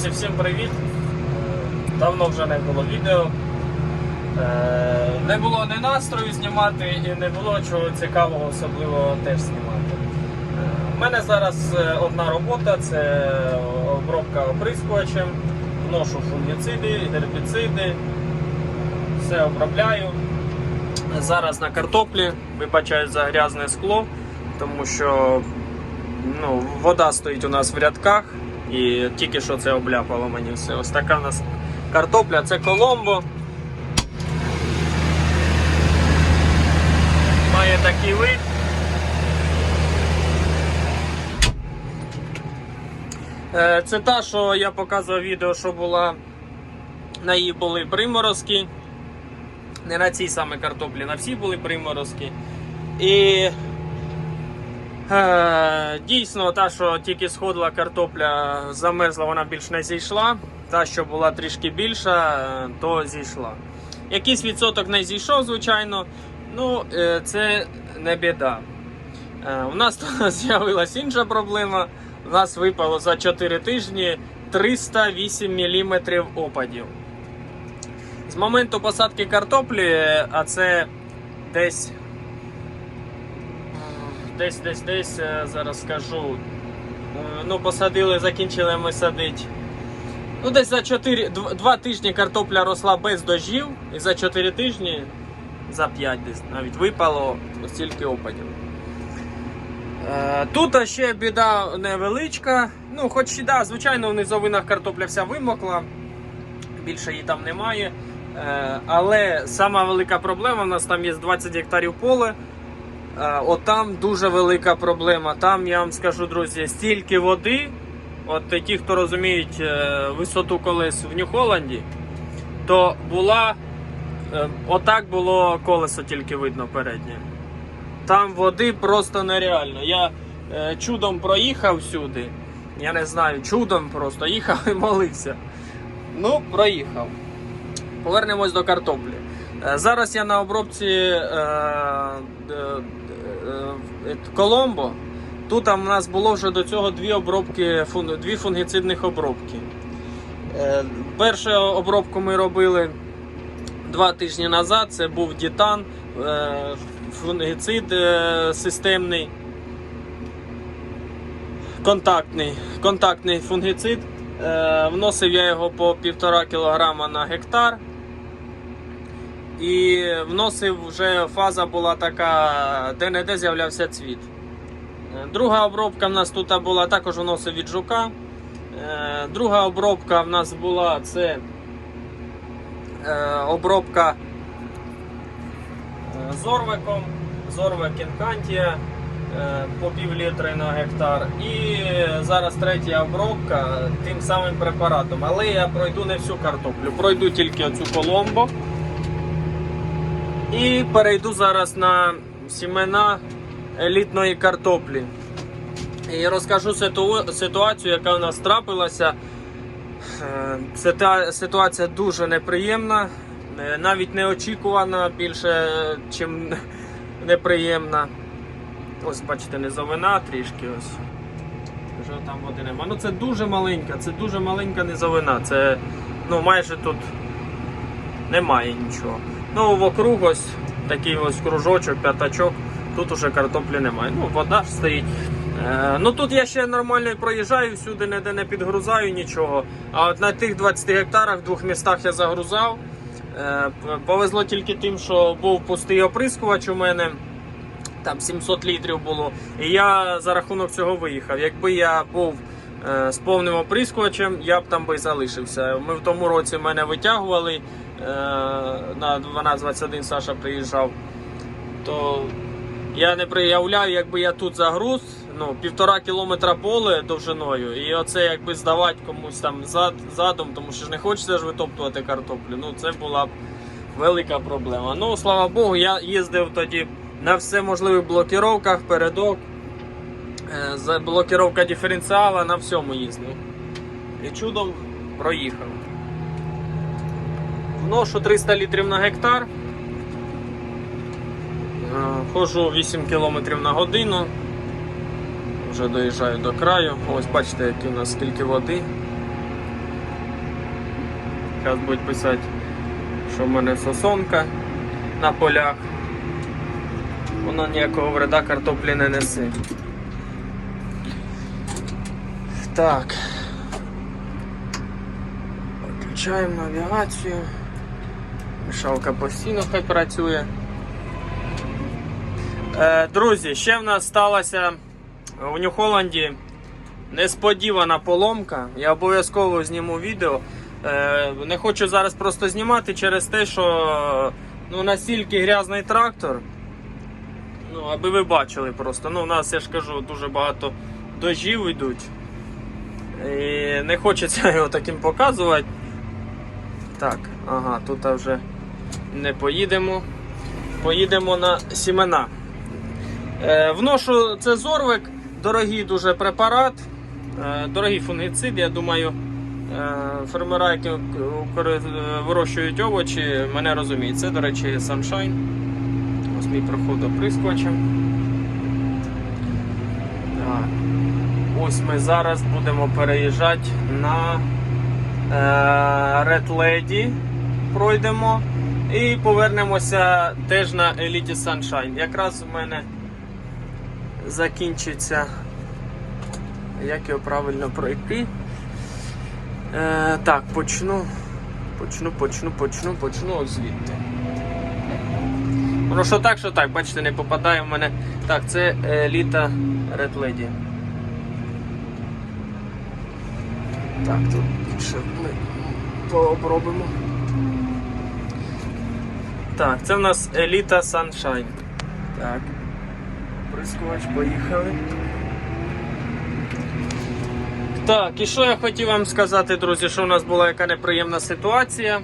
Друзі, всім привіт! Е, Давно вже не було відео. Е, Не було ні настрою знімати і не було чого цікавого, особливо теж знімати. Е, У мене зараз е, одна робота це обробка оприскувачем, вношу фунгіциди, гербіциди, все обробляю. Зараз на картоплі вибачаю за грязне скло, тому що ну, вода стоїть у нас в рядках і тільки що це обляпало мені все. Ось така у нас картопля, це Коломбо. Має такий вид. Е, Це та, що я показував відео, що була на її були приморозки. Не на цій саме картоплі, на всій були приморозки. І Дійсно, та, що тільки сходила картопля, замерзла, вона більш не зійшла. Та, що була трішки більша, е, то зійшла. Якийсь відсоток не зійшов, звичайно. Ну, е, це не біда. Е, У нас тут з'явилася інша проблема. У нас випало за 4 тижні 308 мм опадів. З моменту посадки картоплі, а це десь десь, десь, десь, е, зараз скажу. Е, Ну, посадили, закінчили ми садити. Ну, десь за 4, 2 тижні картопля росла без дождів, і за 4 тижні, за 5 десь навіть випало стільки опадів. Е, Тут ще біда невеличка. Ну, хоч да, звичайно, в низовинах картопля вся вимокла, більше її там немає. Але сама велика проблема, у нас там є 20 гектарів поле. От там дуже велика проблема. Там я вам скажу, друзі, стільки води. От ті, хто розуміють е, висоту колес в Нью-Холланді, то була е, отак було колесо тільки видно переднє. Там води просто нереально. Я е, чудом проїхав сюди. Я не знаю, чудом просто їхав і молився. Ну, проїхав. Повернемось до картоплі. Зараз я на обробці е, Коломбо. Тут у нас було вже до цього дві обробки, дві фунгіцидних обробки. Е, Першу обробку ми робили два тижні назад. Це був дітан, е, фунгіцид е, системний, контактний, контактний фунгіцид. Е, Вносив я його по 1,5 кг на гектар. І вносив вже фаза була така, де-не-де з'являвся цвіт. Е, Друга обробка в нас тут була також вносив від жука. Е, Друга обробка в нас була це е, обробка зорвиком, зорвик інкантія по пів літри на гектар. І зараз третя обробка тим самим препаратом. Але я пройду не всю картоплю, пройду тільки оцю коломбо. І перейду зараз на сімена елітної картоплі. І розкажу ситу- ситуацію, яка у нас трапилася. Е, Сита- Ситуація дуже неприємна, е, навіть неочікувана, більше, чим неприємна. Ось, бачите, низовина трішки ось. Вже там води нема. Ну це дуже маленька, це дуже маленька низовина. Це ну, майже тут немає нічого. Ну, вокруг ось такий ось кружочок, п'ятачок. Тут уже картоплі немає. Ну, вода ж стоїть. Е, ну тут я ще нормально проїжджаю, всюди ніде не підгрузаю нічого. А от на тих 20 гектарах в двох містах я загрузав. Е, повезло тільки тим, що був пустий оприскувач у мене. Там 700 літрів було. І я за рахунок цього виїхав. Якби я був е, з повним оприскувачем, я б там би залишився. Ми в тому році мене витягували. Е, на 12-21 Саша приїжджав. То я не приявляю, якби я тут загруз, ну, півтора кілометра поле довжиною, і оце якби здавати комусь там зад, задом, тому що ж не хочеться ж витоптувати картоплю. Ну, це була б велика проблема. Ну, слава Богу, я їздив тоді на все можливих блокіровках, передок, е, блокіровка диференціала, на всьому їздив. І чудом проїхав. Вношу 300 літрів на гектар. Е, Ходжу 8 км на годину. Вже доїжджаю до краю. Ось бачите, які у нас скільки води. Зараз будуть писати, що в мене сосонка на полях. Воно ніякого вреда картоплі не несе. Так. Включаємо навігацію. Мішалка постійно хай працює. Е, друзі, ще в нас сталася у Нью-Холланді несподівана поломка. Я обов'язково зніму відео. Е, не хочу зараз просто знімати через те, що ну, настільки грязний трактор. Ну, аби ви бачили просто. Ну, у нас, я ж кажу, дуже багато дождів йдуть. І не хочеться його таким показувати. Так, ага, тут вже не поїдемо. Поїдемо на сімена. Е, вношу це зорвик, дорогий дуже препарат, е, дорогий фунгіцид, я думаю, е, фермера, які вирощують овочі, мене розуміють. Це, до речі, Sunshine. Ось мій проход оприскувачем. Так. Ось ми зараз будемо переїжджати на е, Red Lady. Пройдемо і повернемося теж на Elite Sunshine. Якраз у мене закінчиться, як його правильно пройти. Е, так, почну. Почну, почну, почну, почну от звідти. Воно що так, що так, бачите, не попадає в мене. Так, це еліта Red Lady. Так, тут ще ми пообробимо. Так, це в нас еліта Sunshine. Так. Прискувач, поїхали. Так, і що я хотів вам сказати, друзі, що у нас була яка неприємна ситуація.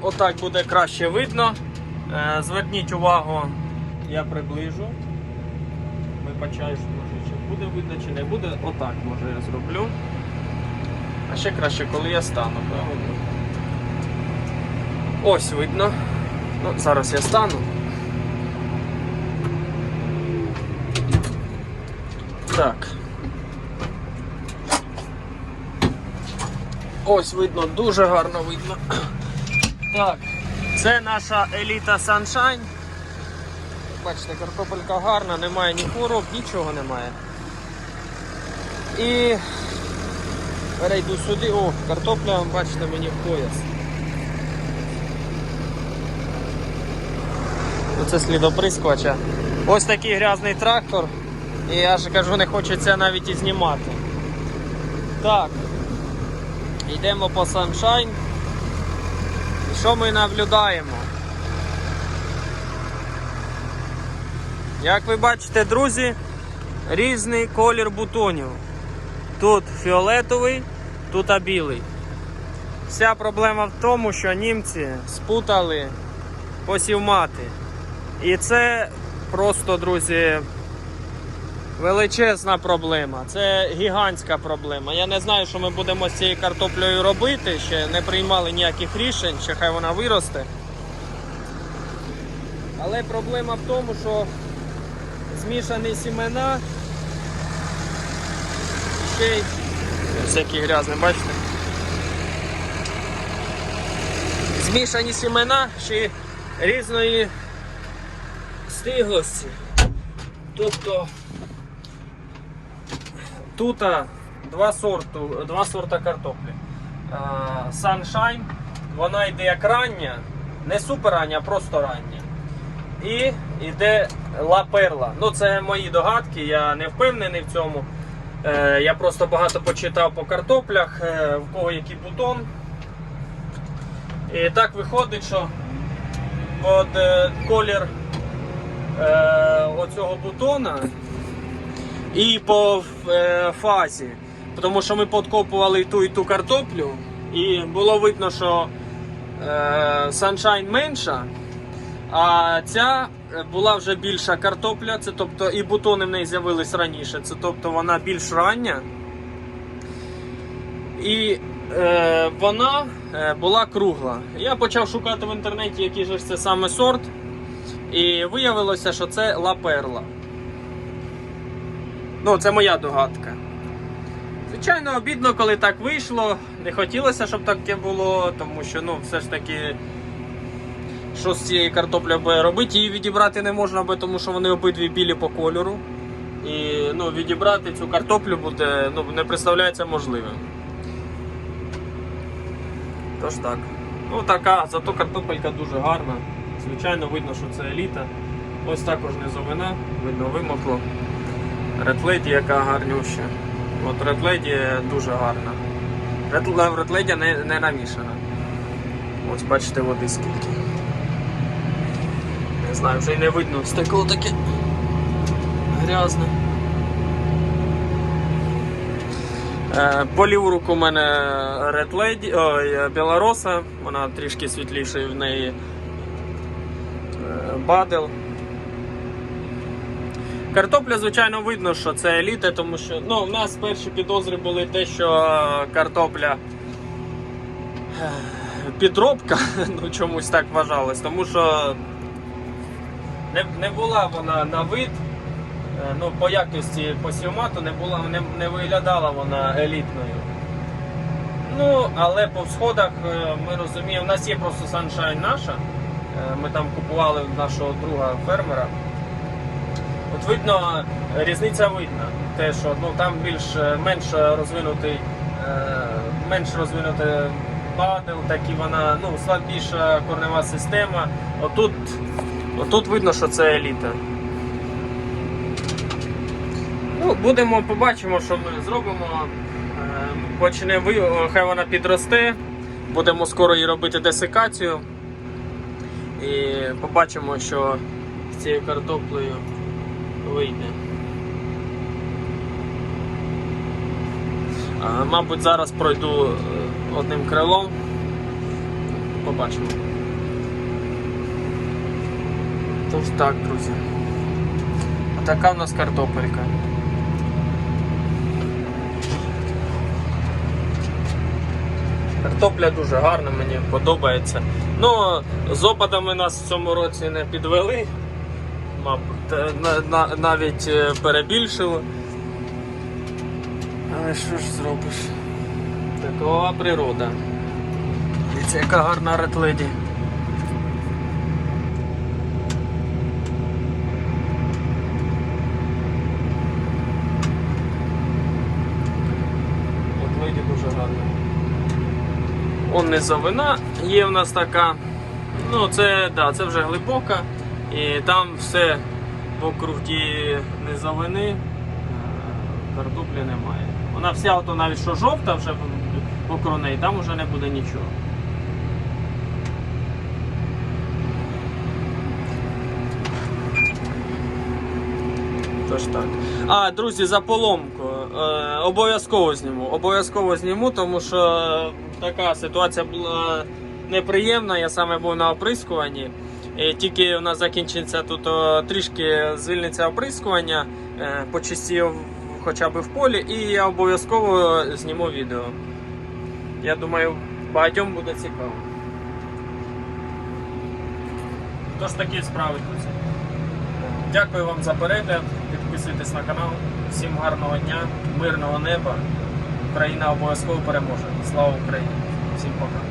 Отак буде краще видно. Е, Зверніть увагу, я приближу. Вибачаю, що може чи буде видно, чи не буде. Отак може я зроблю. А ще краще, коли я стану, правильно? Ось видно. Ну, зараз я стану. Так. Ось видно, дуже гарно видно. Так, це наша еліта Sunshine. Бачите, картопелька гарна, немає ні хвороб, нічого немає. І перейду сюди. О, картопля, бачите, мені в пояс. Оце слідоприскувача. Ось такий грязний трактор. І я ж кажу, не хочеться навіть і знімати. Так. Йдемо по Sunshine. І що ми наблюдаємо? Як ви бачите, друзі, різний колір бутонів. Тут фіолетовий, тут білий. Вся проблема в тому, що німці спутали посівмати. І це просто, друзі, величезна проблема. Це гігантська проблема. Я не знаю, що ми будемо з цією картоплею робити. Ще не приймали ніяких рішень, ще хай вона виросте. Але проблема в тому, що змішані сімена. Ще й всякі грязні, бачите? Змішані сімена ще різної стиглості. Тобто тут два, сорту, два сорта картоплі. Sunshine, вона йде як рання, не супер рання, а просто рання. І йде Perla. Ну, це мої догадки, я не впевнений в цьому. Е, я просто багато почитав по картоплях, е, в кого який бутон. І так виходить, що під е, колір е, оцього бутона і по е, фазі. Тому що ми подкопували і ту і ту картоплю, і було видно, що е, менша, а ця була вже більша картопля, це тобто і бутони в неї з'явились раніше, це тобто вона більш рання. І е, вона е, була кругла. Я почав шукати в інтернеті, який же це саме сорт. І виявилося, що це Ла Перла. Ну, це моя догадка. Звичайно, обідно, коли так вийшло. Не хотілося, щоб таке було, тому що ну, все ж таки, що з цією картоплею робити, її відібрати не можна, тому що вони обидві білі по кольору. І ну, відібрати цю картоплю буде, ну, не представляється можливим. Тож так. Ну така, зато картопелька дуже гарна. Звичайно, видно, що це еліта. Ось також низовина, видно, вимокло. Редледі яка гарнюща. От редледі дуже гарна. Ред- не, не намішана. Ось бачите води скільки. Не знаю, вже й не видно. Стекло таке грязне. Е, По ліву руку у мене Red Lady, ой, е, Білороса, вона трішки світліша в неї е, Бадел. Картопля, звичайно, видно, що це еліта, тому що ну, в нас перші підозри були те, що е, картопля е, підробка, ну чомусь так вважалось, тому що не, не була вона на вид. Е, ну, по якості по сіомату не була, не, не виглядала вона елітною. Ну, але по всходах ми розуміємо, у нас є просто Sunshine наша. Е, Ми там купували нашого друга фермера. От видно, різниця видна. Те, що ну, там більш е, менш розвинутий, е, менш розвинутий падел, так і вона ну, слабіша корнева система. Отут, отут видно, що це еліта. Ну, будемо, побачимо, що ми зробимо. Е, Почне ви, о, хай вона підросте. Будемо скоро їй робити десикацію. І побачимо, що з цією картоплею вийде. А, Мабуть, зараз пройду е, одним крилом. Побачимо. Тож так, друзі. Така в нас картопелька. Картопля дуже гарна, мені подобається. Ну, з опадами нас в цьому році не підвели. Мабуть, на, на, навіть е, перебільшили. Але що ж зробиш? Такова природа. Дивіться, яка гарна. Ретледі дуже гарна. Он низовина є в нас така. Ну, це, да, це вже глибока. І там все вокруг тієї низовини е, картоплі немає. Вона вся ото навіть що жовта вже вокруг неї, там вже не буде нічого. Тож так. А, друзі, за поломку. Е, обов'язково зніму. Обов'язково зніму, тому що така ситуація була неприємна. Я саме був на оприскуванні. І тільки у нас закінчиться тут трішки звільниться оприскування, е, почистів хоча б в полі, і я обов'язково зніму відео. Я думаю, багатьом буде цікаво. Тож такі справи, друзі. Дякую вам за перегляд. Підписуйтесь на канал. Всім гарного дня, мирного неба. Україна обов'язково переможе. Слава Україні! Всім пока!